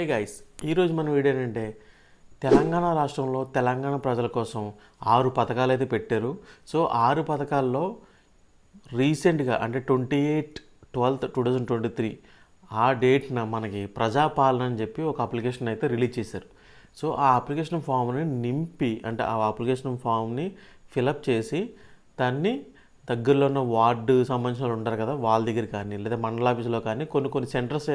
Hey guys ఈరోజు మన video ఏంటంటే తెలంగాణ రాష్ట్రంలో తెలంగాణ ప్రజల కోసం ఆరు పథకాలు అయితే పెట్టారు. సో ఆరు పథకాల్లో రీసెంట్గా అంటే twenty eight twelfth two thousand twenty three ఆ డేట్న మనకి ప్రజాపాలన అని చెప్పి ఒక అప్లికేషన్ అయితే రిలీజ్ చేశారు. సో ఆ అప్లికేషన్ ఫామ్ని నింపి అంటే ఆ అప్లికేషన్ ఫామ్ని ఫిలప్ చేసి దాన్ని దగ్గరలో ఉన్న వార్డు సంబంధించిన వాళ్ళు ఉంటారు కదా వాళ్ళ దగ్గర కానీ లేదా మండల ఆఫీసులో కానీ కొన్ని కొన్ని సెంటర్స్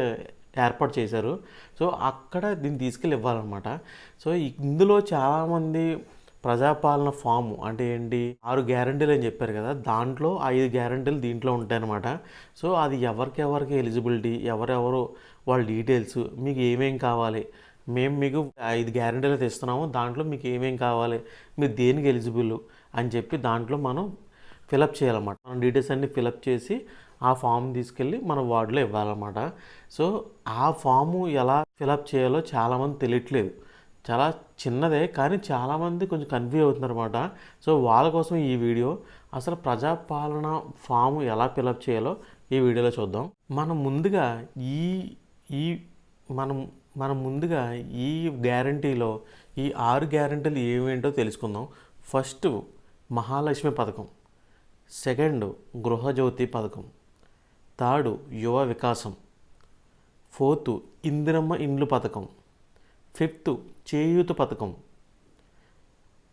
ఏర్పాటు చేశారు. సో అక్కడ దీన్ని తీసుకెళ్ళి ఇవ్వాలన్నమాట సో ఇందులో చాలామంది ప్రజాపాలన ఫామ్ అంటే ఏంటి? ఆరు గ్యారంటీలు అని చెప్పారు కదా దాంట్లో ఐదు గ్యారంటీలు దీంట్లో ఉంటాయన్నమాట. సో అది ఎవరికెవరికి ఎలిజిబిలిటీ ఎవరెవరు వాళ్ళ డీటెయిల్స్ మీకు ఏమేం కావాలి? మేము మీకు ఐదు గ్యారంటీలు తెస్తున్నాము దాంట్లో మీకు ఏమేం కావాలి? మీరు దేనికి ఎలిజిబుల్? అని చెప్పి దాంట్లో మనం ఫిలప్ చేయాలన్నమాట. మనం డీటెయిల్స్ అన్ని ఫిలప్ చేసి ఆ ఫామ్ తీసుకెళ్ళి మన వార్డులో ఇవ్వాలన్నమాట. సో ఆ ఫాము ఎలా ఫిలప్ చేయాలో చాలామంది తెలియట్లేదు. చాలా చిన్నదే కానీ చాలామంది కొంచెం కన్ఫ్యూజ్ అవుతున్నారు అనమాట సో వాళ్ళ కోసం ఈ వీడియో అసలు ప్రజాపాలన ఫాము ఎలా ఫిలప్ చేయాలో ఈ వీడియోలో చూద్దాం. మనం ముందుగా ఈ ఈ మనం మనం ముందుగా ఈ గ్యారంటీలో ఈ ఆరు గ్యారంటీలు ఏమేంటో తెలుసుకుందాం. ఫస్ట్ మహాలక్ష్మి పథకం. సెకండ్ గృహజ్యోతి పథకం. తాడు యువ వికాసం. ఫోర్త్ ఇందిరమ్మ ఇండ్లు పథకం. ఫిఫ్త్ చేయూత పథకం.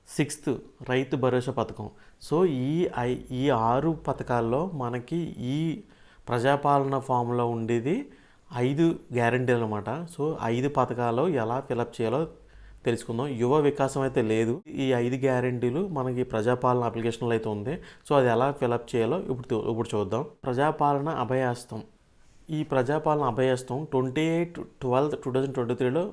సిక్స్త్ రైతు భరోసా పథకం. సో ఈ ఐ ఈ ఆరు పథకాల్లో మనకి ఈ ప్రజాపాలన ఫామ్లో ఉండేది ఐదు గ్యారంటీలు అనమాట సో ఐదు పథకాలు ఎలా ఫిలప్ చేయాలో తెలుసుకుందాం. యువ వికాసం అయితే లేదు. ఈ ఐదు గ్యారంటీలు మనకి ప్రజాపాలన అప్లికేషన్లో అయితే ఉంది. సో అది ఎలా ఫిలప్ చేయాలో ఇప్పుడు ఇప్పుడు చూద్దాం. ప్రజాపాలన అభయాస్తం ఈ ప్రజాపాలన అభయాస్తం twenty eight twelfth two thousand twenty త్రీలో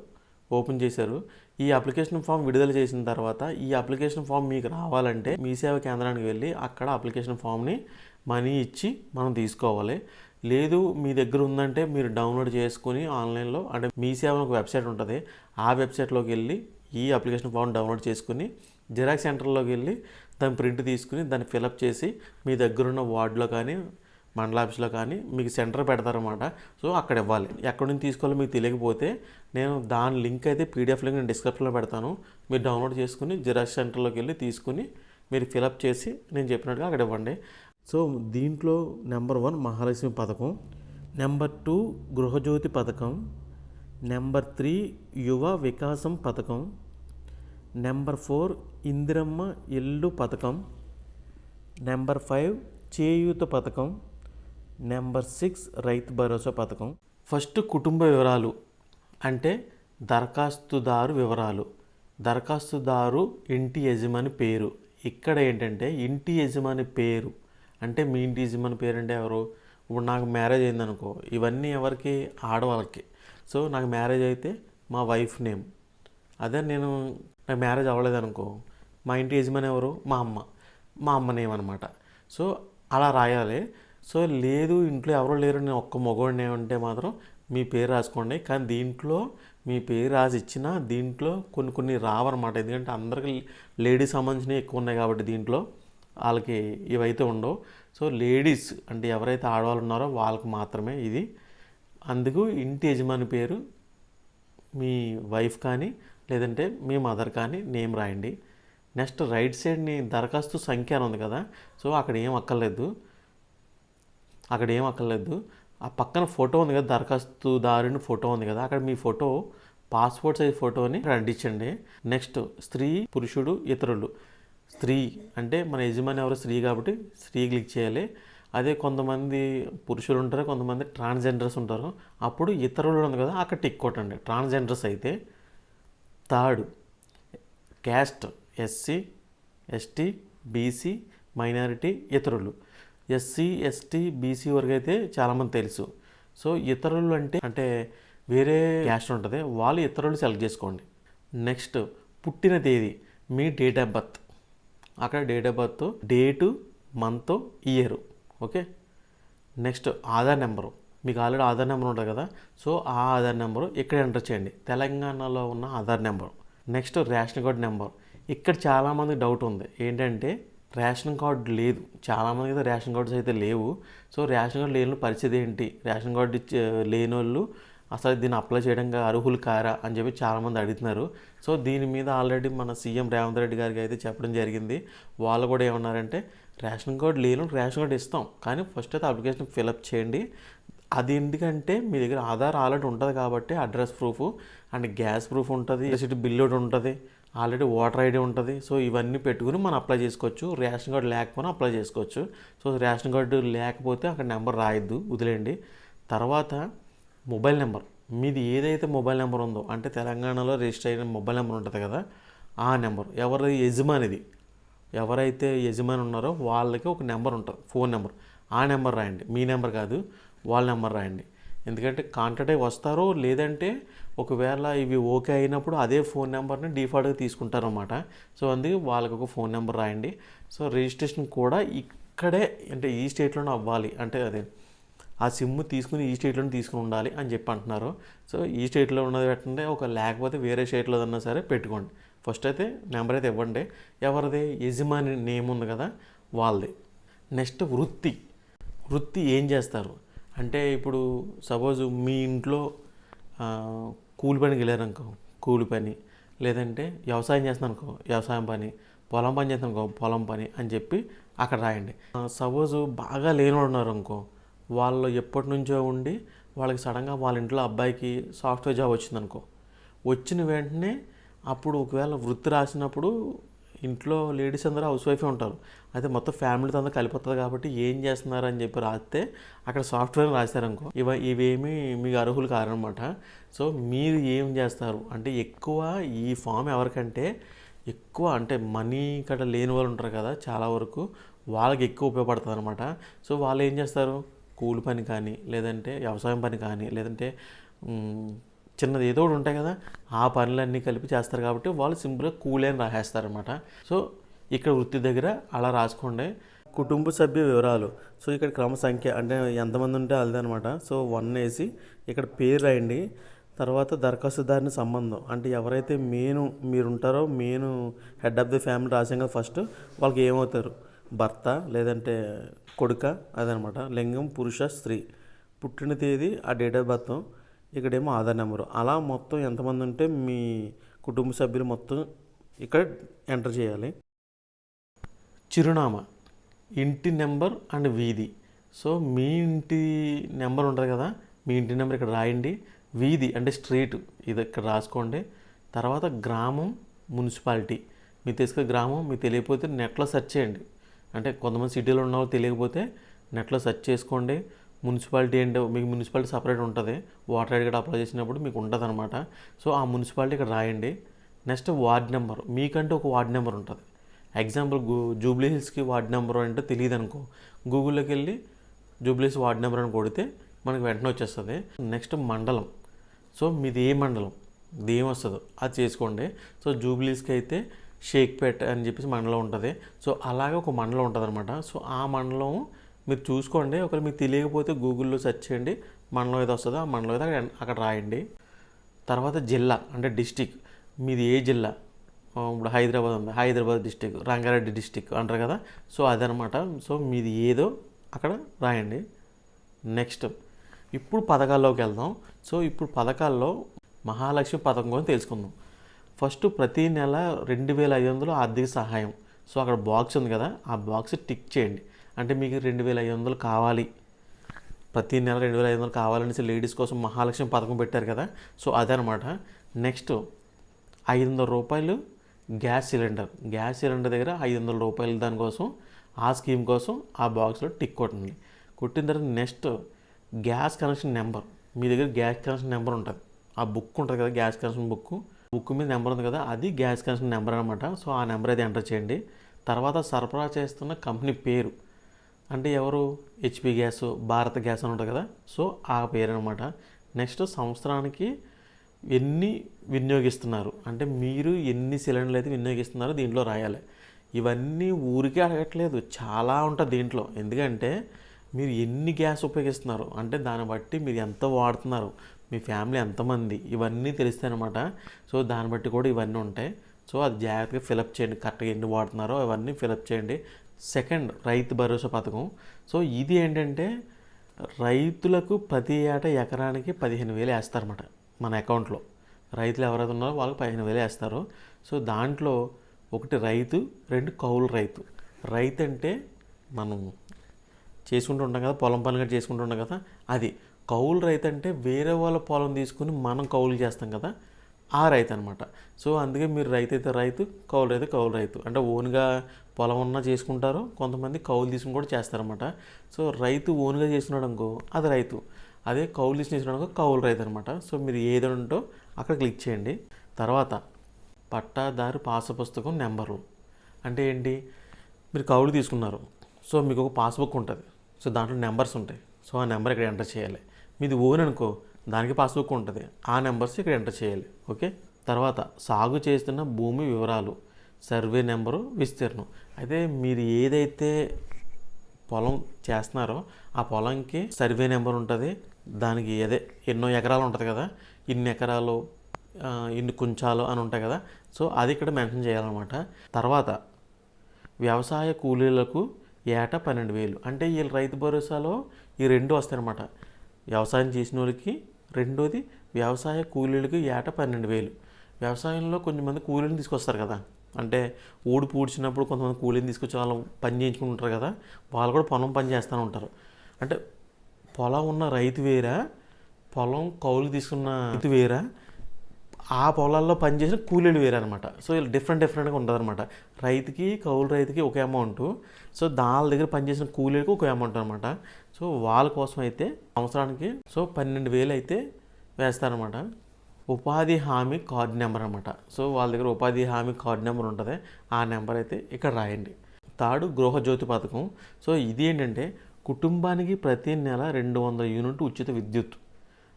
ఓపెన్ చేశారు. ఈ అప్లికేషన్ ఫామ్ విడుదల చేసిన తర్వాత ఈ అప్లికేషన్ ఫామ్ మీకు రావాలంటే మీ సేవ కేంద్రానికి వెళ్ళి అక్కడ అప్లికేషన్ ఫామ్ని మనీ ఇచ్చి మనం తీసుకోవాలి. లేదు మీ దగ్గర ఉందంటే మీరు డౌన్లోడ్ చేసుకుని ఆన్లైన్లో అంటే మీ సేవ ఒక వెబ్సైట్ ఉంటుంది. ఆ వెబ్సైట్లోకి వెళ్ళి ఈ అప్లికేషన్ ఫామ్ డౌన్లోడ్ చేసుకుని జిరాక్స్ సెంటర్లోకి వెళ్ళి దాని ప్రింట్ తీసుకుని దాన్ని ఫిలప్ చేసి మీ దగ్గరున్న వార్డులో కానీ మండల ఆఫీస్లో కానీ మీకు సెంటర్ పెడతారన్నమాట. సో అక్కడ ఇవ్వాలి. ఎక్కడి నుంచి తీసుకోవాలో మీకు తెలియకపోతే నేను దాని లింక్ అయితే పీడిఎఫ్ లింక్ నేను డిస్క్రిప్షన్లో పెడతాను. మీరు డౌన్లోడ్ చేసుకుని జిరాక్స్ సెంటర్లోకి వెళ్ళి తీసుకుని మీరు ఫిలప్ చేసి నేను చెప్పినట్టుగా అక్కడ ఇవ్వండి. సో దీంట్లో నెంబర్ వన్ మహాలక్ష్మి పథకం నెంబర్ టూ గృహజ్యోతి పథకం నెంబర్ త్రీ యువ వికాసం పథకం నెంబర్ ఫోర్ ఇందిరమ్మ ఇల్లు పథకం నెంబర్ ఫైవ్ చేయూత పథకం నెంబర్ సిక్స్ రైతు భరోసా పథకం. ఫస్ట్ కుటుంబ వివరాలు అంటే దరఖాస్తుదారు వివరాలు. దరఖాస్తుదారు ఇంటి యజమాని పేరు. ఇక్కడ ఏంటంటే ఇంటి యజమాని పేరు అంటే మీ ఇంటి యజమాని పేరెంట్ ఎవరు? ఇప్పుడు నాకు మ్యారేజ్ అయిందనుకో ఇవన్నీ ఎవరికి? ఆడవాళ్ళకి. సో నాకు మ్యారేజ్ అయితే మా వైఫ్ నేమ్. అదే నేను నాకు మ్యారేజ్ అవ్వలేదనుకో మా ఇంటి యజమాని ఎవరు? మా అమ్మ. మా అమ్మ నేమ్ అనమాట సో అలా రాయాలి. సో లేదు ఇంట్లో ఎవరు లేరు నేను ఒక్క మగవాడిని ఉంటే మాత్రం మీ పేరు రాసుకోండి. కానీ దీంట్లో మీ పేరు రాసి ఇచ్చినా దీంట్లో కొన్ని కొన్ని రావన్నమాట. ఎందుకంటే అందరికి లేడీస్ సంబంధించినవి ఎక్కువ ఉన్నాయి కాబట్టి దీంట్లో. వాళ్ళకి ఇవైతే ఉండవు. సో లేడీస్ అంటే ఎవరైతే ఆడవాళ్ళు ఉన్నారో వాళ్ళకి మాత్రమే ఇది. అందుకు ఇంటి యజమాని పేరు మీ వైఫ్ కానీ లేదంటే మీ మదర్ కానీ నేమ్ రాయండి. నెక్స్ట్ రైట్ సైడ్ని దరఖాస్తు సంఖ్య అని ఉంది కదా సో అక్కడ ఏం అక్కర్లేదు. అక్కడ ఏం అక్కర్లేదు. ఆ పక్కన ఫోటో ఉంది కదా దరఖాస్తుదారుని ఫోటో ఉంది కదా అక్కడ మీ ఫోటో పాస్పోర్ట్ సైజ్ ఫోటోని అక్కడ అంటించండి నెక్స్ట్ స్త్రీ పురుషుడు ఇతరులు. స్త్రీ అంటే మన యజమాని ఎవరు స్త్రీ కాబట్టి స్త్రీ క్లిక్ చేయాలి. అదే కొంతమంది పురుషులు ఉంటారు కొంతమంది ట్రాన్స్జెండర్స్ ఉంటారు. అప్పుడు ఇతరులు ఉంది కదా అక్కడ టిక్ కొట్టండి. ట్రాన్స్జెండర్స్ అయితే third caste SC ST BC minority ఇతరులు. ఎస్సీ ఎస్టీ బీసీ వరకు అయితే చాలామంది తెలుసు. సో ఇతరులు అంటే అంటే వేరే క్యాస్ట్ ఉంటుంది వాళ్ళు ఇతరులు సెలెక్ట్ చేసుకోండి. నెక్స్ట్ పుట్టిన తేదీ మీ డేట్ ఆఫ్ బర్త్ అక్కడ date of birth date month year okay next Aadhaar number మీకు ఆల్రెడీ ఆధార్ నెంబర్ ఉంటుంది కదా? సో ఆ ఆధార్ నెంబరు ఇక్కడ ఎంటర్ చేయండి. తెలంగాణలో ఉన్న Aadhaar number next ration card number ఇక్కడ చాలామంది డౌట్ ఉంది. ఏంటంటే రేషన్ కార్డు లేదు. చాలామంది అయితే రేషన్ కార్డ్స్ అయితే లేవు. సో రేషన్ కార్డు లేని పరిస్థితి ఏంటి? రేషన్ కార్డు ఇచ్చే లేని వాళ్ళు అసలు దీన్ని అప్లై చేయడానికి అర్హులు కారా అని చెప్పి చాలామంది అడుగుతున్నారు. సో దీని మీద ఆల్రెడీ మన సీఎం రేవంత్ రెడ్డి గారికి అయితే చెప్పడం జరిగింది. వాళ్ళు కూడా ఏమన్నారంటే రేషన్ కార్డు లేను రేషన్ కార్డు ఇస్తాం. కానీ ఫస్ట్ అయితే అప్లికేషన్ ఫిలప్ చేయండి. అది ఎందుకంటే మీ దగ్గర ఆధార్ ఆల్రెడీ ఉంటుంది కాబట్టి address proof and gas proof ఉంటుంది ఎలక్ట్రిసిటీ బిల్ ఒకటి ఉంటుంది ఆల్రెడీ ఓటర్ ఐడి ఉంటుంది. సో ఇవన్నీ పెట్టుకుని మనం అప్లై చేసుకోవచ్చు. రేషన్ కార్డు లేకపోయినా అప్లై చేసుకోవచ్చు. సో రేషన్ కార్డు లేకపోతే అక్కడ నెంబర్ రాయొద్దు వదిలేయండి. తర్వాత మొబైల్ నెంబర్. మీది ఏదైతే మొబైల్ నెంబర్ ఉందో అంటే తెలంగాణలో రిజిస్టర్ అయిన మొబైల్ నెంబర్ ఉంటుంది కదా ఆ నెంబర్. ఎవరి యజమానిది? ఎవరైతే యజమాని ఉన్నారో వాళ్ళకి ఒక నెంబర్ ఉంటుంది ఫోన్ నెంబర్. ఆ నెంబర్ రాయండి. మీ నెంబర్ కాదు వాళ్ళ నెంబర్ రాయండి. ఎందుకంటే కాంటాక్ట్ అయి వస్తారో లేదంటే ఒకవేళ ఇవి ఓకే అయినప్పుడు అదే ఫోన్ నెంబర్ని డిఫాల్ట్గా తీసుకుంటారన్నమాట. సో అందుకే వాళ్ళకి ఒక ఫోన్ నెంబర్ రాయండి. సో రిజిస్ట్రేషన్ కూడా ఇక్కడే అంటే ఈ స్టేట్లోనే అవ్వాలి. అంటే అదే ఆ సిమ్ తీసుకుని ఈ స్టేట్లోనే తీసుకుని ఉండాలి అని చెప్పి అంటున్నారు. సో ఈ స్టేట్లో ఉన్నది పెట్టండి ఒక లేకపోతే వేరే స్టేట్లో అన్నా సరే పెట్టుకోండి. ఫస్ట్ అయితే నెంబర్ అయితే ఇవ్వండి. ఎవరిది? యజమాని నేమ్ ఉంది కదా వాళ్ళది. నెక్స్ట్ వృత్తి. వృత్తి ఏం చేస్తారు? అంటే ఇప్పుడు సపోజ్ మీ ఇంట్లో కూలి పనికి వెళ్ళారనుకో కూలి పని లేదంటే వ్యవసాయం చేస్తున్నాను అనుకో వ్యవసాయం పని పొలం పని చేస్తాను అనుకో పొలం పని అని చెప్పి అక్కడ రాయండి. సపోజ్ బాగా లేనివాడు ఉన్నారు అనుకో వాళ్ళు ఎప్పటి నుంచో ఉండి వాళ్ళకి సడన్గా వాళ్ళ ఇంట్లో అబ్బాయికి సాఫ్ట్వేర్ జాబ్ వచ్చిందనుకో వచ్చిన వెంటనే అప్పుడు ఒకవేళ వృత్తి రాసినప్పుడు ఇంట్లో లేడీస్ అందరూ హౌస్ వైఫే ఉంటారు. అయితే మొత్తం ఫ్యామిలీతో అందరూ కలిపోతుంది కాబట్టి ఏం చేస్తున్నారు అని చెప్పి రాస్తే అక్కడ సాఫ్ట్వేర్ రాశారనుకో ఇవ ఇవేమి మీకు అర్హులు కారనమాట. సో మీరు ఏం చేస్తారు? అంటే ఎక్కువ ఈ ఫామ్ ఎవరికంటే ఎక్కువ అంటే మనీ కట్ట లేని వాళ్ళు ఉంటారు కదా చాలా వరకు వాళ్ళకి ఎక్కువ ఉపయోగపడుతుంది అనమాట సో వాళ్ళు ఏం చేస్తారు? కూలి పని కానీ లేదంటే వ్యవసాయం పని కానీ లేదంటే చిన్నది ఏదో ఒకటి ఉంటాయి కదా ఆ పనులన్నీ కలిపి చేస్తారు కాబట్టి వాళ్ళు సింపుల్గా కూలి అని రాసేస్తారనమాట సో ఇక్కడ వృత్తి దగ్గర అలా రాసుకోండి. కుటుంబ సభ్య వివరాలు. సో ఇక్కడ క్రమ సంఖ్య అంటే ఎంతమంది ఉంటే అదనమాట సో వన్ వేసి ఇక్కడ పేరు రాయండి. తర్వాత దరఖాస్తుదారుని సంబంధం. అంటే ఎవరైతే main మీరుంటారో main head of the family రాసాం కదా ఫస్ట్ వాళ్ళకి ఏమవుతారు? భర్త లేదంటే కొడుక అదనమాట. లింగం పురుష స్త్రీ. పుట్టిన తేదీ ఆ డేట్ ఆఫ్ బర్త్. ఇక్కడేమో ఆధార్ నెంబరు. అలా మొత్తం ఎంతమంది ఉంటే మీ కుటుంబ సభ్యులు మొత్తం ఇక్కడ ఎంటర్ చేయాలి. చిరునామా. ఇంటి నెంబర్ అండ్ వీధి. సో మీ ఇంటి నెంబర్ ఉంటుంది కదా మీ ఇంటి నెంబర్ ఇక్కడ రాయండి. వీధి అంటే స్ట్రీట్. ఇది ఇక్కడ రాసుకోండి. తర్వాత గ్రామం మున్సిపాలిటీ. మీకు తెలుసుక గ్రామం మీకు తెలియకపోతే నెట్లో సెర్చ్ చేయండి. అంటే కొంతమంది సిటీలో ఉన్న వాళ్ళు తెలియకపోతే నెట్లో సెర్చ్ చేసుకోండి. మున్సిపాలిటీ ఏంటో మీకు మున్సిపాలిటీ సపరేట్ ఉంటుంది. వాటర్ ఐడి కార్డ్ అప్లై చేసినప్పుడు మీకు ఉంటుంది అనమాట సో ఆ మున్సిపాలిటీ ఇక్కడ రాయండి. Next ward number. మీకంటే ఒక వార్డ్ నెంబర్ ఉంటుంది. ఎగ్జాంపుల్ గూ జూబ్లీ హిల్స్కి వార్డ్ నెంబర్ అంటే తెలియదు అనుకో గూగుల్లోకి వెళ్ళి జూబ్లీస్ వార్డ్ నెంబర్ అని కొడితే మనకి వెంటనే వచ్చేస్తుంది. నెక్స్ట్ మండలం. సో మీది ఏ మండలం? ఇది వస్తుందో అది చేసుకోండి. సో జూబ్లీస్కి అయితే షేక్పేట్ అని చెప్పేసి మండలం ఉంటుంది. సో అలాగే ఒక మండలం ఉంటుంది అనమాట సో ఆ మండలం మీరు చూసుకోండి. ఒకవేళ మీకు తెలియకపోతే గూగుల్లో సెర్చ్ చేయండి. మండలం ఏదో వస్తుందో ఆ మండలం ఏదో అక్కడ- అక్కడ రాయండి. తర్వాత జిల్లా అంటే డిస్టిక్. మీది ఏ జిల్లా? ఇప్పుడు హైదరాబాద్ ఉంది. హైదరాబాద్ డిస్టిక్. రంగారెడ్డి డిస్టిక్ అంటారు కదా. సో అదనమాట సో మీది ఏదో అక్కడ రాయండి. నెక్స్ట్ ఇప్పుడు పథకాల్లోకి వెళ్దాం. సో ఇప్పుడు పథకాల్లో మహాలక్ష్మి పథకం గురించి తెలుసుకుందాం. ఫస్ట్ ప్రతి నెల రెండు వేల ఐదు వందలు ఆర్థిక సహాయం. సో అక్కడ బాక్స్ ఉంది కదా ఆ బాక్స్ టిక్ చేయండి. అంటే మీకు రెండు వేల ఐదు వందలు కావాలి. ప్రతి నెల రెండు వేల ఐదు వందలు కావాలనేసి లేడీస్ కోసం మహాలక్ష్మి పథకం పెట్టారు కదా సో అదనమాట. నెక్స్ట్ ఐదు వందల రూపాయలు గ్యాస్ సిలిండర్. గ్యాస్ సిలిండర్ దగ్గర ఐదు వందల రూపాయలు దానికోసం ఆ స్కీమ్ కోసం ఆ బాక్స్లో టిక్ కొట్టండి. కొట్టిన తర్వాత నెక్స్ట్ గ్యాస్ కనెక్షన్ నెంబర్. మీ దగ్గర గ్యాస్ కనెక్షన్ నెంబర్ ఉంటుంది. ఆ బుక్ ఉంటుంది కదా గ్యాస్ కనెక్షన్ బుక్ బుక్ మీద నెంబర్ ఉంది కదా అది గ్యాస్ కనెక్షన్ నెంబర్ అనమాట సో ఆ నెంబర్ అయితే ఎంటర్ చేయండి. తర్వాత సరఫరా చేస్తున్న కంపెనీ పేరు. అంటే ఎవరు? హెచ్పి గ్యాస్ భారత్ గ్యాస్ అని ఉంటుంది కదా. సో ఆ పేరు అనమాట నెక్స్ట్ సంవత్సరానికి ఎన్ని వినియోగిస్తున్నారు? అంటే మీరు ఎన్ని సిలిండర్లు అయితే వినియోగిస్తున్నారో దీంట్లో రాయాలి. ఇవన్నీ ఊరికే అడగట్లేదు. చాలా ఉంటుంది దీంట్లో. ఎందుకంటే మీరు ఎన్ని గ్యాస్ ఉపయోగిస్తున్నారు? అంటే దాన్ని బట్టి మీరు ఎంత వాడుతున్నారు? మీ ఫ్యామిలీ ఎంతమంది? ఇవన్నీ తెలుస్తాయి అనమాట సో దాన్ని బట్టి కూడా ఇవన్నీ ఉంటాయి. సో అది జాగ్రత్తగా ఫిలప్ చేయండి. కరెక్ట్గా ఎన్ని వాడుతున్నారో అవన్నీ ఫిలప్ చేయండి. సెకండ్ రైతు భరోసా పథకం. సో ఇది ఏంటంటే రైతులకు ప్రతి ఏటా ఎకరానికి పదిహేను వేలు వేస్తారన్నమాట మన అకౌంట్లో. రైతులు ఎవరైతే ఉన్నారో వాళ్ళకి పదిహేను వేలు వేస్తారు. సో దాంట్లో ఒకటి రైతు రెండు కౌలు రైతు. రైతు అంటే మనం చేసుకుంటూ ఉంటాం కదా పొలం పని చేసుకుంటూ ఉంటాం కదా అది. కౌలు రైతు అంటే వేరే వాళ్ళ పొలం తీసుకుని మనం కౌలు చేస్తాం కదా ఆ రైతు అనమాట సో అందుకే మీరు రైతు అయితే రైతు కౌలు రైతు కౌలు రైతు. అంటే ఓన్గా పొలం ఉన్నా చేసుకుంటారు కొంతమంది కౌలు తీసుకుని కూడా చేస్తారనమాట సో రైతు ఓన్గా చేసినాడు అనుకో అది రైతు. అదే కౌలు తీసుకుని చేసినాడు అనుకో కౌలు రైతు అనమాట సో మీరు ఏది ఉంటో అక్కడ క్లిక్ చేయండి. తర్వాత పట్టాదారు పాస పుస్తకం నెంబరు. అంటే ఏంటి? మీరు కౌలు తీసుకున్నారు. సో మీకు ఒక పాస్బుక్ ఉంటుంది. సో దాంట్లో నెంబర్స్ ఉంటాయి. సో ఆ నెంబర్ ఇక్కడ ఎంటర్ చేయాలి. మీది ఓన్ అనుకో దానికి పాస్బుక్ ఉంటుంది. ఆ నెంబర్స్ ఇక్కడ ఎంటర్ చేయాలి. ఓకే? తర్వాత సాగు చేస్తున్న భూమి వివరాలు సర్వే నెంబరు విస్తీర్ణం. అయితే మీరు ఏదైతే పొలం చేస్తున్నారో ఆ పొలంకి సర్వే నెంబర్ ఉంటుంది. దానికి అదే ఎన్నో ఎకరాలు ఉంటుంది కదా? ఇన్ని ఎకరాలు ఇన్ని కుంచాలు అని ఉంటాయి కదా? సో అది ఇక్కడ మెన్షన్ చేయాలన్నమాట. తర్వాత వ్యవసాయ కూలీలకు ఏటా పన్నెండు వేలు. అంటే వీళ్ళు రైతు భరోసాలో ఈ రెండు వస్తాయన్నమాట. వ్యవసాయం చేసిన వాళ్ళకి రెండోది వ్యవసాయ కూలీలకు ఏటా పన్నెండు వేలు. వ్యవసాయంలో కొంతమంది కూలీని తీసుకొస్తారు కదా. అంటే ఊడు పూడ్చినప్పుడు కొంతమంది కూలీని తీసుకొచ్చి వాళ్ళు పని చేయించుకుంటారు కదా. వాళ్ళు కూడా పొలం పని చేస్తూ ఉంటారు. అంటే పొలం ఉన్న రైతు వేరా పొలం కౌలు తీసుకున్న రైతు వేరా ఆ పొలాల్లో పనిచేసిన కూలీలు వేరనమాట అనమాట సో ఇలా డిఫరెంట్ డిఫరెంట్గా ఉంటుంది రైతుకి కౌలు రైతుకి ఒక అమౌంట్. సో దాని దగ్గర పనిచేసిన కూలీలకు ఒక అమౌంట్ అనమాట సో వాళ్ళ కోసం అయితే సంవత్సరానికి సో పన్నెండు వేలు అయితే వేస్తారనమాట ఉపాధి హామీ కార్డు నెంబర్ అనమాట సో వాళ్ళ దగ్గర ఉపాధి హామీ కార్డు నెంబర్ ఉంటుంది. ఆ నెంబర్ అయితే ఇక్కడ రాయండి. తాడు గృహజ్యోతి పథకం. సో ఇది ఏంటంటే కుటుంబానికి ప్రతి నెల రెండు వందల యూనిట్ ఉచిత విద్యుత్.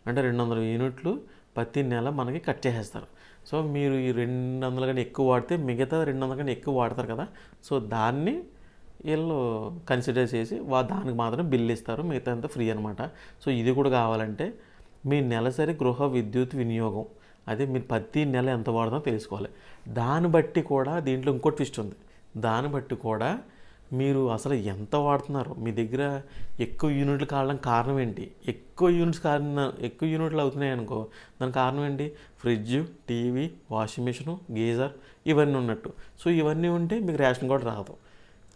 అంటే రెండు వందల యూనిట్లు ప్రతి నెల మనకి కట్ చేసేస్తారు. సో మీరు ఈ రెండు వందల కన్నా ఎక్కువ వాడితే మిగతా రెండు వందల కన్నా ఎక్కువ వాడతారు కదా. సో దాన్ని వీళ్ళు కన్సిడర్ చేసి వా దానికి మాత్రం బిల్ ఇస్తారు. మిగతా అంతా ఫ్రీ అనమాట సో ఇది కూడా కావాలంటే మీ నెలసరి గృహ విద్యుత్ వినియోగం. అదే మీరు ప్రతి నెల ఎంత వాడుతుందో తెలుసుకోవాలి. దాన్ని బట్టి కూడా దీంట్లో ఇంకో ట్విస్ట్ ఉంది. దాన్ని బట్టి కూడా మీరు అసలు ఎంత వాడుతున్నారు? మీ దగ్గర ఎక్కువ యూనిట్లు కావడానికి కారణం ఏంటి? ఎక్కువ యూనిట్స్ కారణం ఎక్కువ యూనిట్లు అవుతున్నాయి అనుకో దానికి కారణం ఏంటి? Fridge TV washing machine geyser ఇవన్నీ ఉన్నట్టు. సో ఇవన్నీ ఉంటే మీకు రేషన్ కూడా రాదు.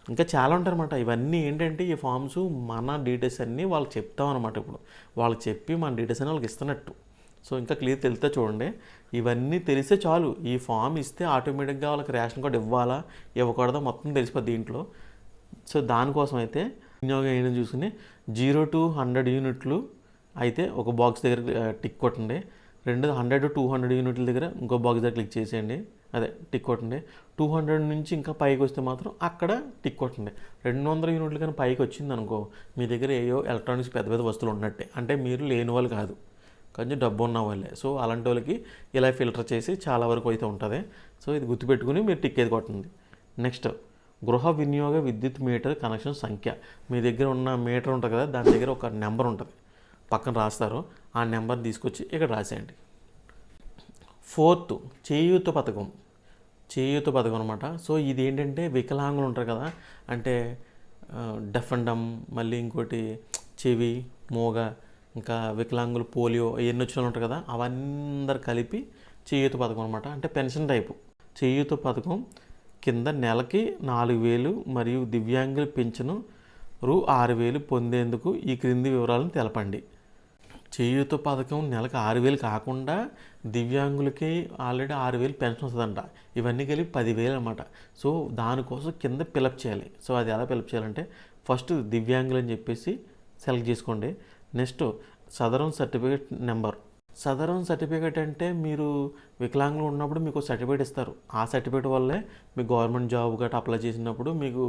ఇంకా చాలా ఉంటారన్నమాట. ఇవన్నీ ఏంటంటే ఈ ఫామ్స్ మన డీటెయిల్స్ అన్నీ వాళ్ళకి చెప్తాం అనమాట ఇప్పుడు. వాళ్ళకి చెప్పి మన డీటెయిల్స్ అన్ని వాళ్ళకి ఇస్తున్నట్టు. సో ఇంకా క్లియర్ తెలితే చూడండి. ఇవన్నీ తెలిస్తే చాలు. ఈ ఫామ్ ఇస్తే ఆటోమేటిక్గా వాళ్ళకి రేషన్ కార్డు ఇవ్వాలా? ఇవ్వకూడదా? మొత్తం తెలిసిపోద్ది దీంట్లో. సో దానికోసం అయితే వినియోగం అయిన చూసుకుని జీరో టు హండ్రెడ్ యూనిట్లు అయితే ఒక బాక్స్ దగ్గర టిక్ కొట్టండి. రెండు హండ్రెడ్ టూ హండ్రెడ్ యూనిట్ల దగ్గర ఇంకో బాక్స్ దగ్గర క్లిక్ చేసేయండి. అదే టిక్ కొట్టండి. టూ హండ్రెడ్ నుంచి ఇంకా పైకి వస్తే మాత్రం అక్కడ టిక్ కొట్టండి. రెండు వందల యూనిట్లు కానీ పైకి వచ్చింది అనుకో మీ దగ్గర ఏయో ఎలక్ట్రానిక్స్ పెద్ద పెద్ద వస్తువులు ఉన్నట్టే. అంటే మీరు లేని వాళ్ళు కాదు. కొంచెం డబ్బు ఉన్న వాళ్ళే. సో అలాంటి వాళ్ళకి ఇలా ఫిల్టర్ చేసి చాలా వరకు అయితే ఉంటుంది. సో ఇది గుర్తుపెట్టుకుని మీరు టిక్ ఏది కొట్టండి. నెక్స్ట్ గృహ వినియోగ విద్యుత్ మీటర్ కనెక్షన్ సంఖ్య. మీ దగ్గర ఉన్న మీటర్ ఉంటుంది కదా దాని దగ్గర ఒక నెంబర్ ఉంటుంది. పక్కన రాస్తారు. ఆ నెంబర్ తీసుకొచ్చి ఇక్కడ రాసేయండి. ఫోర్త్ చేయూత పథకం. చేయూత పథకం అనమాట సో ఇది ఏంటంటే వికలాంగులు ఉంటారు కదా అంటే డెఫ్ అండ్ డమ్ మళ్ళీ ఇంకోటి చెవి మోగ ఇంకా వికలాంగులు పోలియో ఇవన్నీ వచ్చిన ఉంటారు కదా అవందరు కలిపి చేయూత పథకం అనమాట అంటే పెన్షన్ టైపు. చేయూత పథకం కింద నెలకి నాలుగు వేలు మరియు దివ్యాంగుల పెన్షన్ రూ ఆరు వేలు పొందేందుకు ఈ క్రింది వివరాలను తెలపండి. చేయూత పథకం నెలకు ఆరు వేలు కాకుండా దివ్యాంగులకి ఆల్రెడీ ఆరు వేలు పెన్షన్ వస్తుందంట. ఇవన్నీ కలిపి పదివేలు అనమాట సో దానికోసం కింద ఫిలప్ చేయాలి. సో అది ఎలా ఫిలప్ చేయాలంటే ఫస్ట్ దివ్యాంగులు అని చెప్పేసి సెలెక్ట్ చేసుకోండి. Next Sadaram certificate number Sadaram certificate అంటే మీరు వికలాంగులు ఉన్నప్పుడు మీకు సర్టిఫికేట్ ఇస్తారు. ఆ సర్టిఫికేట్ వల్లే మీకు గవర్నమెంట్ జాబ్ గట్రా అప్లై చేసినప్పుడు మీకు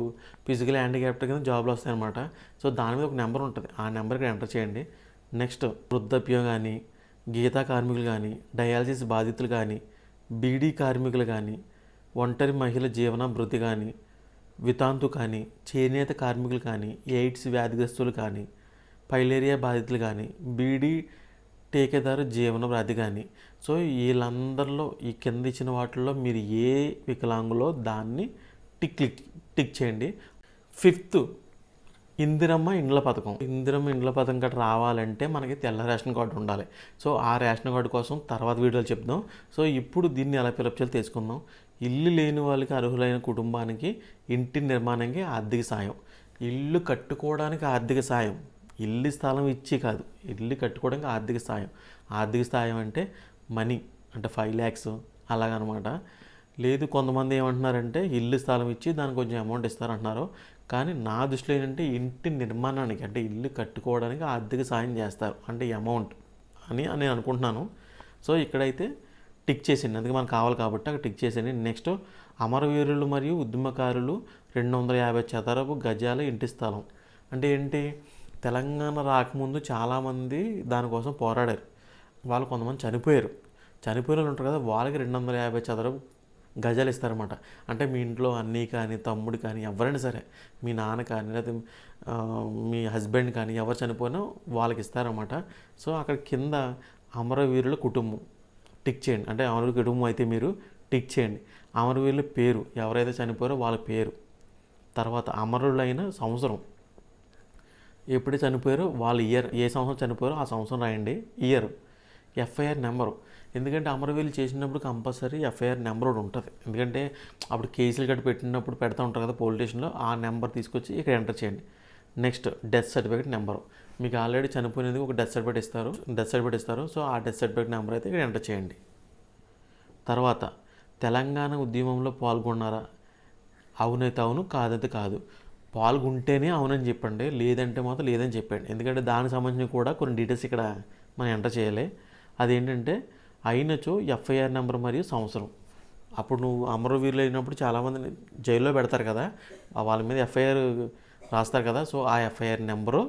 ఫిజికల్ హ్యాండిక్యాప్ట్ కింద జాబ్లు వస్తాయన్నమాట. సో దాని మీద ఒక నెంబర్ ఉంటుంది. ఆ నెంబర్కి ఎంటర్ చేయండి. నెక్స్ట్ వృద్ధాప్యం కానీ గీతా కార్మికులు కానీ డయాలసిస్ బాధితులు కానీ బీడీ కార్మికులు కానీ ఒంటరి మహిళ జీవనాభివృద్ధి కానీ వితాంతు కానీ చేనేత కార్మికులు కానీ ఎయిడ్స్ వ్యాధిగ్రస్తులు కానీ పైలేరియా బాధితులు కానీ బీడీ టేకేదారు జీవన వ్యాధి కానీ. సో వీళ్ళందరిలో ఈ కింద ఇచ్చిన వాటిల్లో మీరు ఏ వికలాంగులో దాన్ని టిక్ క్లిక్ టిక్ చేయండి. ఫిఫ్త్ ఇందిరమ్మ ఇండ్ల పథకం. ఇందిరమ్మ ఇండ్ల పథకం గట్రా రావాలంటే మనకి తెల్ల రేషన్ కార్డు ఉండాలి. సో ఆ రేషన్ కార్డు కోసం తర్వాత వీడియోలు చెప్దాం. సో ఇప్పుడు దీన్ని ఎలా ఫిలప్ చేయాలో తెలుసుకుందాం ఇల్లు లేని వాళ్ళకి అర్హులైన కుటుంబానికి ఇంటి నిర్మాణానికి ఆర్థిక సాయం. ఇల్లు కట్టుకోవడానికి ఆర్థిక సాయం. ఇల్లు స్థలం ఇచ్చి కాదు. ఇల్లు కట్టుకోవడానికి ఆర్థిక సాయం ఆర్థిక సాయం అంటే మనీ అంటే ఫైవ్ ల్యాక్స్ అలాగనమాట. లేదు కొంతమంది ఏమంటున్నారంటే ఇల్లు స్థలం ఇచ్చి దానికి కొంచెం అమౌంట్ ఇస్తారంటున్నారు. కానీ నా దృష్టిలో ఏంటంటే ఇంటి నిర్మాణానికి అంటే ఇల్లు కట్టుకోవడానికి ఆర్థిక సాయం చేస్తారు. అంటే అమౌంట్ అని నేను అనుకుంటున్నాను. సో ఇక్కడైతే టిక్ చేసింది అందుకే మనకు కావాలి కాబట్టి అక్కడ టిక్ చేసింది నెక్స్ట్ అమరవీరులు మరియు ఉద్యమకారులు రెండు వందల యాభై చదరపు గజాల ఇంటి స్థలం. అంటే ఏంటి? తెలంగాణ రాకముందు చాలామంది దానికోసం పోరాడారు. వాళ్ళు కొంతమంది చనిపోయారు. చనిపోయిన వాళ్ళు ఉంటారు కదా వాళ్ళకి రెండు వందల యాభై చదరపు గజాలు ఇస్తారన్నమాట అంటే మీ ఇంట్లో అన్నీ కానీ తమ్ముడు కానీ ఎవరైనా సరే మీ నాన్న కానీ లేకపోతే మీ హస్బెండ్ కానీ ఎవరు చనిపోయినా వాళ్ళకి ఇస్తారన్నమాట. సో అక్కడ కింద అమరవీరుల కుటుంబం. టిక్ చేయండి. అంటే అమరవీరుల కుటుంబం అయితే మీరు టిక్ చేయండి. అమరవీరుల పేరు ఎవరైతే చనిపోయారో వాళ్ళ పేరు. తర్వాత అమరులైన సంవత్సరం. ఎప్పుడు చనిపోయారో వాళ్ళ ఇయర్ ఏ సంవత్సరం చనిపోయారో ఆ సంవత్సరం రాయండి. ఇయర్ ఎఫ్ఐఆర్ నెంబరు ఎందుకంటే అమరవీలు చేసినప్పుడు కంపల్సరీ ఎఫ్ఐఆర్ నెంబర్ ఒకటి ఉంటుంది. ఎందుకంటే అప్పుడు కేసులు గట్టి పెట్టినప్పుడు పెడతా ఉంటారు కదా పోలీస్ స్టేషన్లో ఆ నెంబర్ తీసుకొచ్చి ఇక్కడ ఎంటర్ చేయండి. నెక్స్ట్ డెత్ సర్టిఫికేట్ నెంబరు మీకు ఆల్రెడీ చనిపోయినందుకు ఒక డెత్ సర్టిఫికేట్ ఇస్తారు. డెత్ సర్టిఫికేట్ ఇస్తారు. సో ఆ డెత్ సర్టిఫికేట్ నెంబర్ అయితే ఇక్కడ ఎంటర్ చేయండి. తర్వాత తెలంగాణ ఉద్యమంలో పాల్గొన్నారా? అవునైతే అవును కాదైతే కాదు. పాల్గొంటేనే అవునని చెప్పండి. లేదంటే మాత్రం లేదని చెప్పండి. ఎందుకంటే దానికి సంబంధించి కూడా కొన్ని డీటెయిల్స్ ఇక్కడ మనం ఎంటర్ చేయాలి. అదేంటంటే అయినచో ఎఫ్ఐఆర్ నెంబర్ మరియు సంవత్సరం. అప్పుడు నువ్వు అమరవీరులు అయినప్పుడు చాలామందిని జైల్లో పెడతారు కదా. వాళ్ళ మీద ఎఫ్ఐఆర్ రాస్తారు కదా. సో ఆ ఎఫ్ఐఆర్ నెంబరు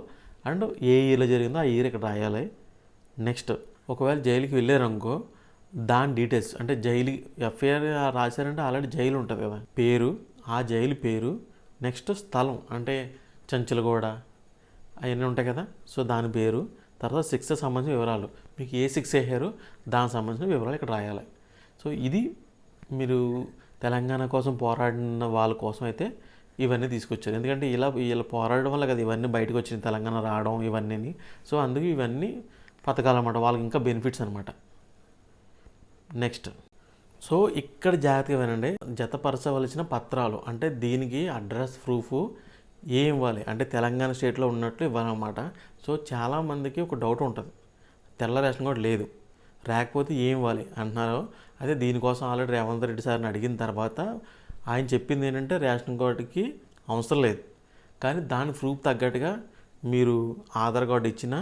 అండ్ ఏ ఇయర్లో జరిగిందో ఆ ఇయర్ ఇక్కడ రాయాలి. నెక్స్ట్ ఒకవేళ జైలుకి వెళ్ళారనుకో దాని డీటెయిల్స్ అంటే జైలు ఎఫ్ఐఆర్ రాశారంటే ఆల్రెడీ జైలు ఉంటుంది కదా. పేరు ఆ జైలు పేరు నెక్స్ట్ స్థలం అంటే చంచలగూడ అవన్నీ ఉంటాయి కదా. సో దాని పేరు. తర్వాత శిక్ష సంబంధించిన వివరాలు. మీకు ఏ శిక్ష వేసారో దానికి సంబంధించిన వివరాలు ఇక్కడ రాయాలి. సో ఇది మీరు తెలంగాణ కోసం పోరాడిన వాళ్ళ కోసం అయితే ఇవన్నీ తీసుకొచ్చారు. ఎందుకంటే ఇలా ఇలా పోరాడడం వల్ల కదా ఇవన్నీ బయటకు వచ్చింది తెలంగాణ రావడం ఇవన్నీ సో అందుకు ఇవన్నీ పథకాలు అన్నమాట. వాళ్ళకి ఇంకా బెనిఫిట్స్ అనమాట నెక్స్ట్. సో ఇక్కడ జాగ్రత్తగా వినండి. జతపరచవలసిన పత్రాలు అంటే దీనికి అడ్రస్ ప్రూఫ్ ఏం ఇవ్వాలి? అంటే తెలంగాణ స్టేట్లో ఉన్నట్లు ఇవ్వాలన్నమాట. సో చాలామందికి ఒక డౌట్ ఉంటుంది. తెల్ల రేషన్ కార్డు లేదు. రాకపోతే ఏం ఇవ్వాలి? అంటున్నారు. అదే దీనికోసం ఆల్రెడీ రేవంత్ రెడ్డి సార్ని అడిగిన తర్వాత ఆయన చెప్పింది ఏంటంటే రేషన్ కార్డుకి అవసరం లేదు. కానీ దాని ప్రూఫ్ తగ్గట్టుగా మీరు ఆధార్ కార్డు ఇచ్చినా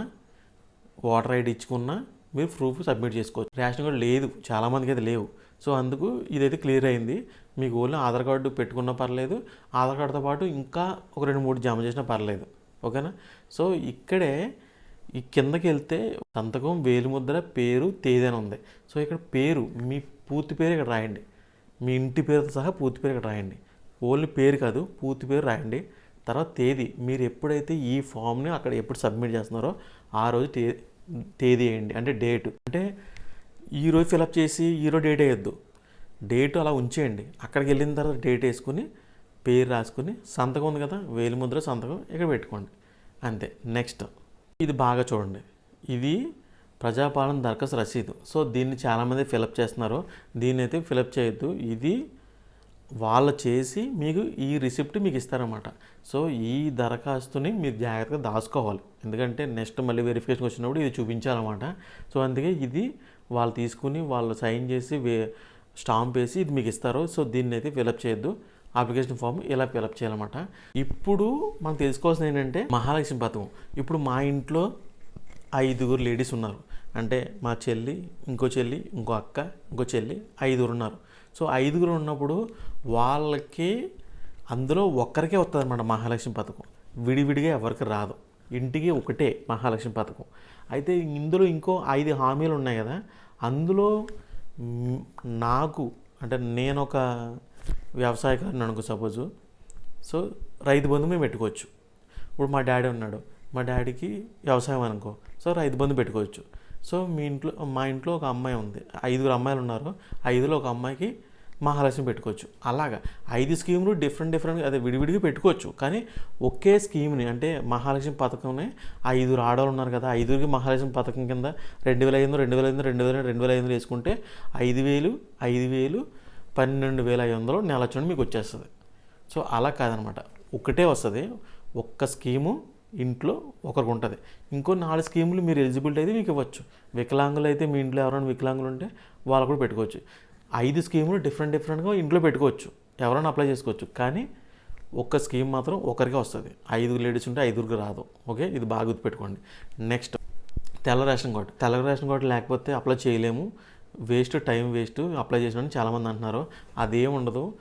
ఓటర్ ఐడి ఇచ్చుకున్నా మీరు ప్రూఫ్ సబ్మిట్ చేసుకోవచ్చు. రేషన్ కార్డు లేదు. చాలామందికి అయితే లేవు. సో అందుకు ఇదైతే క్లియర్ అయింది. మీకు ఓన్లీ ఆధార్ కార్డు పెట్టుకున్నా పర్లేదు. ఆధార్ కార్డుతో పాటు ఇంకా ఒక రెండు మూడు జమ చేసినా పర్లేదు. ఓకేనా? సో ఇక్కడే ఈ కిందకి వెళ్తే సంతకం వేలిముద్ర పేరు తేదీ అని ఉంది. సో ఇక్కడ పేరు మీ పూర్తి పేరు ఇక్కడ రాయండి. మీ ఇంటి పేరుతో సహా పూర్తి పేరు ఇక్కడ రాయండి. ఓన్లీ పేరు కాదు పూర్తి పేరు రాయండి. తర్వాత తేదీ మీరు ఎప్పుడైతే ఈ ఫామ్ని అక్కడ ఎప్పుడు సబ్మిట్ చేస్తున్నారో ఆ రోజు తే తేదీ వేయండి. అంటే డేట్. అంటే ఈరోజు ఫిలప్ చేసి ఈరోజు డేట్ వేయద్దు. డేట్ అలా ఉంచేయండి. అక్కడికి వెళ్ళిన తర్వాత డేట్ వేసుకుని పేరు రాసుకుని సంతకం ఉంది కదా వేలిముద్ర సంతకం ఇక్కడ పెట్టుకోండి. అంతే. నెక్స్ట్. ఇది బాగా చూడండి. ఇది ప్రజాపాలన దరఖాస్తు రసీదు. సో దీన్ని చాలామంది ఫిలప్ చేస్తున్నారు. దీన్ని అయితే ఫిలప్ చేయొద్దు. ఇది వాళ్ళు చేసి మీకు ఈ రిసిప్ట్ మీకు ఇస్తారన్నమాట. సో ఈ దరఖాస్తుని మీరు జాగ్రత్తగా దాచుకోవాలి. ఎందుకంటే నెక్స్ట్ మళ్ళీ వెరిఫికేషన్ వచ్చినప్పుడు ఇది చూపించాలన్నమాట. సో అందుకే ఇది వాళ్ళు తీసుకుని వాళ్ళు సైన్ చేసి వే స్టాంప్ వేసి ఇది మీకు ఇస్తారు సో దీన్ని అయితే ఫిలప్ చేయొద్దు. అప్లికేషన్ ఫామ్ ఇలా ఫిలప్ చేయాలన్నమాట. ఇప్పుడు మనం తెలుసుకోవాల్సింది ఏంటంటే మహాలక్ష్మి పథకం ఇప్పుడు మా ఇంట్లో ఐదుగురు లేడీస్ ఉన్నారు. అంటే మా చెల్లి ఇంకో చెల్లి ఇంకో అక్క ఇంకో చెల్లి ఐదుగురు ఉన్నారు. సో ఐదుగురు ఉన్నప్పుడు వాళ్ళకి అందులో ఒక్కరికే వస్తుంది అన్నమాట మహాలక్ష్మి పథకం. విడివిడిగా ఎవరికి రాదు. ఇంటికి ఒకటే మహాలక్ష్మి పథకం. అయితే ఇందులో ఇంకో ఐదు హామీలు ఉన్నాయి కదా. అందులో నాకు అంటే నేను ఒక వ్యవసాయకారుని అనుకో సపోజు. సో రైతు బంధు మేము పెట్టుకోవచ్చు. ఇప్పుడు మా డాడీ ఉన్నాడు. మా డాడీకి వ్యవసాయం అనుకో. సో రైతు బంధు పెట్టుకోవచ్చు. సో మీ ఇంట్లో మా ఇంట్లో ఒక అమ్మాయి ఉంది. ఐదుగురు అమ్మాయిలు ఉన్నారు. ఐదులో ఒక అమ్మాయికి మహాలక్ష్మి పెట్టుకోవచ్చు. అలాగా. ఐదు స్కీములు డిఫరెంట్ డిఫరెంట్ అదే విడివిడిగా పెట్టుకోవచ్చు. కానీ ఒకే స్కీమ్ని అంటే మహాలక్ష్మి పథకంని ఐదుగురు ఆడవాళ్ళు ఉన్నారు కదా ఐదుగురికి మహాలక్ష్మి పథకం కింద రెండు వేల ఐదు రెండు వేల ఐదు రెండు వేల రెండు వేల ఐదు వేసుకుంటే ఐదు వేలు ఐదు వేలు పన్నెండు వేల ఐదు వందలు నెల చూడండి మీకు వచ్చేస్తుంది. సో అలా కాదనమాట. ఒకటే వస్తుంది. ఒక్క స్కీము ఇంట్లో ఒకరికి ఉంటుంది. ఇంకో నాలుగు స్కీములు మీరు ఎలిజిబిలిటీ అయితే మీకు ఇవ్వచ్చు. వికలాంగులు అయితే మీ ఇంట్లో ఎవరైనా వికలాంగులు ఉంటే వాళ్ళు కూడా పెట్టుకోవచ్చు. ఐదు స్కీములు డిఫరెంట్ డిఫరెంట్గా ఇంట్లో పెట్టుకోవచ్చు. ఎవరైనా అప్లై చేసుకోవచ్చు. కానీ ఒక్క స్కీమ్ మాత్రం ఒకరికే వస్తుంది. ఐదుగురు లేడీస్ ఉంటే ఐదుగురికి రాదు. ఓకే? ఇది బాగా గుర్తుపెట్టుకోండి. నెక్స్ట్ తెల్ల రేషన్ కార్డు. తెల్ల రేషన్ కార్డు లేకపోతే అప్లై చేయలేము. వేస్ట్ టైం వేస్ట్ అప్లై చేసిన చాలామంది అంటున్నారు. అదేం ఉండదు.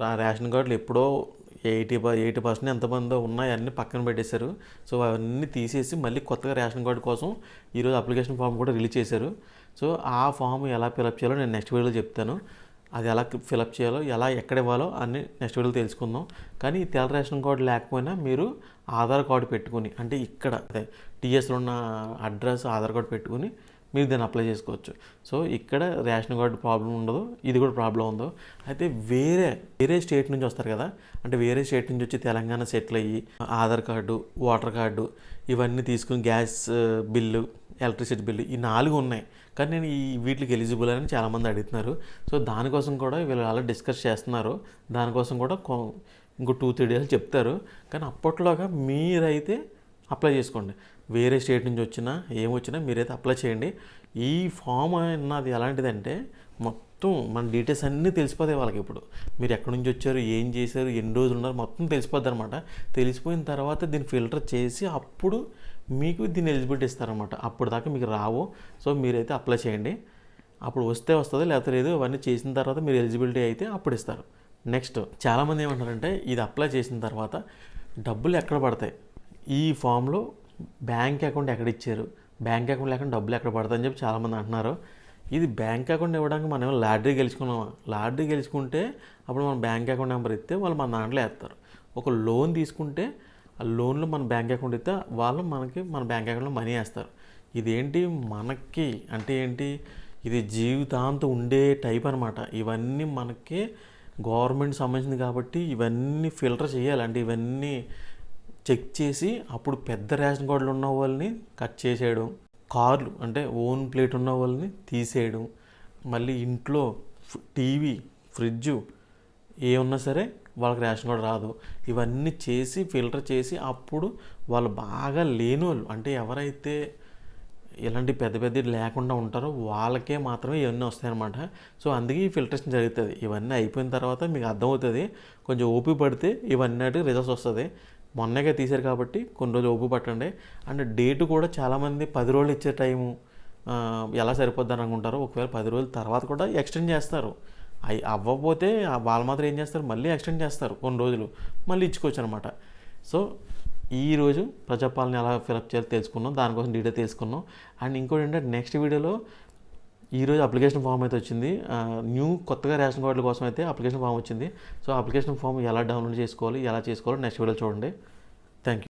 రేషన్ కార్డులు ఎప్పుడో ఎయిటీ ఎయిటీ పర్సెంట్ ఎంతమంది ఉన్నాయి. అన్నీ పక్కన పెట్టేశారు. సో అవన్నీ తీసేసి మళ్ళీ కొత్తగా రేషన్ కార్డు కోసం ఈరోజు అప్లికేషన్ ఫామ్ కూడా రిలీజ్ చేశారు. సో ఆ ఫామ్ ఎలా ఫిలప్ చేయాలో నేను నెక్స్ట్ వీడియోలో చెప్తాను. అది ఎలా ఫిలప్ చేయాలో ఎలా ఎక్కడ ఇవ్వాలో అన్ని నెక్స్ట్ వీడియోలో తెలుసుకుందాం. కానీ ఈ తెల్ల రేషన్ కార్డు లేకపోయినా మీరు ఆధార్ కార్డు పెట్టుకుని అంటే ఇక్కడ అదే టీఎస్లో ఉన్న అడ్రస్ ఆధార్ కార్డు పెట్టుకుని మీరు దాన్ని అప్లై చేసుకోవచ్చు. సో ఇక్కడ రేషన్ కార్డు ప్రాబ్లం ఉండదు ఇది కూడా ప్రాబ్లం ఉందో అయితే వేరే వేరే స్టేట్ నుంచి వస్తారు కదా అంటే వేరే స్టేట్ నుంచి వచ్చి తెలంగాణ సెటిల్ అయ్యి ఆధార్ కార్డు వాటర్ కార్డు ఇవన్నీ తీసుకుని గ్యాస్ బిల్లు ఎలక్ట్రిసిటీ బిల్లు. ఈ నాలుగు ఉన్నాయి. కానీ నేను ఈ వీటికి ఎలిజిబుల్ అని చాలామంది అడుగుతున్నారు. సో దానికోసం కూడా వీళ్ళు అలా డిస్కస్ చేస్తున్నారు. దానికోసం కూడా ఇంకో టూ త్రీ డేస్ చెప్తారు. కానీ అప్పట్లోగా మీరైతే అప్లై చేసుకోండి. వేరే స్టేట్ నుంచి వచ్చినా ఏమొచ్చినా మీరైతే అప్లై చేయండి. ఈ ఫామ్ అన్నది ఎలాంటిదంటే మొత్తం మన డీటెయిల్స్ అన్నీ తెలిసిపోతాయి వాళ్ళకి ఇప్పుడు. మీరు ఎక్కడి నుంచి వచ్చారు ఏం చేశారు ఎన్ని రోజులు ఉన్నారు మొత్తం తెలిసిపోద్ది అనమాట తెలిసిపోయిన తర్వాత దీన్ని ఫిల్టర్ చేసి అప్పుడు మీకు దీన్ని ఎలిజిబిలిటీ ఇస్తారనమాట అప్పుడు దాకా మీకు రావు. సో మీరైతే అప్లై చేయండి. అప్పుడు వస్తే వస్తుంది లేకపోతే లేదు అవన్నీ చేసిన తర్వాత మీరు ఎలిజిబిలిటీ అయితే అప్పుడు ఇస్తారు. నెక్స్ట్ చాలామంది ఏమంటారంటే ఇది అప్లై చేసిన తర్వాత డబ్బులు ఎక్కడ పడతాయి? ఈ ఫామ్లో బ్యాంక్ అకౌంట్ ఎక్కడ ఇచ్చారు? బ్యాంక్ అకౌంట్ లేకుండా డబ్బులు ఎక్కడ పడతాయని చెప్పి చాలామంది అంటున్నారు. ఇది బ్యాంక్ అకౌంట్ ఇవ్వడానికి మనం ఏమో లాటరీ గెలుచుకున్నామా? లాటరీ గెలుచుకుంటే అప్పుడు మన బ్యాంక్ అకౌంట్ నెంబర్ ఇస్తే వాళ్ళు మన దాంట్లో వేస్తారు. ఒక లోన్ తీసుకుంటే ఆ లోన్లు మన బ్యాంక్ అకౌంట్ ఇస్తే వాళ్ళు మనకి మన బ్యాంక్ అకౌంట్లో మనీ వేస్తారు. ఇదేంటి మనకి అంటే ఏంటి? ఇది జీవితాంతం ఉండే టైప్ అనమాట ఇవన్నీ మనకి గవర్నమెంట్ సంబంధించింది కాబట్టి ఇవన్నీ ఫిల్టర్ చేయాలి. అంటే ఇవన్నీ చెక్ చేసి అప్పుడు పెద్ద రేషన్ కార్డులు ఉన్న వాళ్ళని కట్ చేసేయడం కార్లు అంటే ఓన్ ప్లేట్ ఉన్న వాళ్ళని తీసేయడం మళ్ళీ ఇంట్లో టీవీ ఫ్రిడ్జు ఏ ఉన్నా సరే వాళ్ళకి రేషన్ కార్డు రాదు. ఇవన్నీ చేసి ఫిల్టర్ చేసి అప్పుడు వాళ్ళు బాగా లేని వాళ్ళు అంటే ఎవరైతే ఇలాంటి పెద్ద పెద్ద లేకుండా ఉంటారో వాళ్ళకే మాత్రమే ఇవన్నీ వస్తాయన్నమాట. సో అందుకే ఈ ఫిల్టరేషన్ జరుగుతుంది. ఇవన్నీ అయిపోయిన తర్వాత మీకు అర్థమవుతుంది. కొంచెం ఓపి పడితే ఇవన్నీ రిజల్ట్స్ వస్తుంది మొన్నగా తీశారు కాబట్టి కొన్ని రోజులు ఓపి పట్టండి. అండ్ డేట్ కూడా చాలామంది పది రోజులు ఇచ్చే టైము ఎలా సరిపోద్దని అనుకుంటారు ఒకవేళ పది రోజుల తర్వాత కూడా ఎక్స్టెండ్ చేస్తారు. అవి అవ్వకపోతే ఆ వాళ్ళు మాత్రం ఏం చేస్తారు? మళ్ళీ ఎక్స్టెండ్ చేస్తారు కొన్ని రోజులు. మళ్ళీ ఇచ్చుకోవచ్చు అనమాట సో ఈ రోజు ప్రజాపాలన ఎలా ఫిలప్ చేయాలో తెలుసుకున్నాం. దానికోసం డీటెయిల్ తెలుసుకున్నాం. అండ్ ఇంకోటి ఏంటంటే నెక్స్ట్ వీడియోలో ఈరోజు అప్లికేషన్ ఫామ్ అయితే వచ్చింది. న్యూ కొత్తగా రేషన్ కార్డుల కోసం అయితే అప్లికేషన్ ఫామ్ వచ్చింది. సో అప్లికేషన్ ఫామ్ ఎలా డౌన్లోడ్ చేసుకోవాలి? ఎలా చేసుకోవాలో నెక్స్ట్ వీడియో చూడండి. Thank you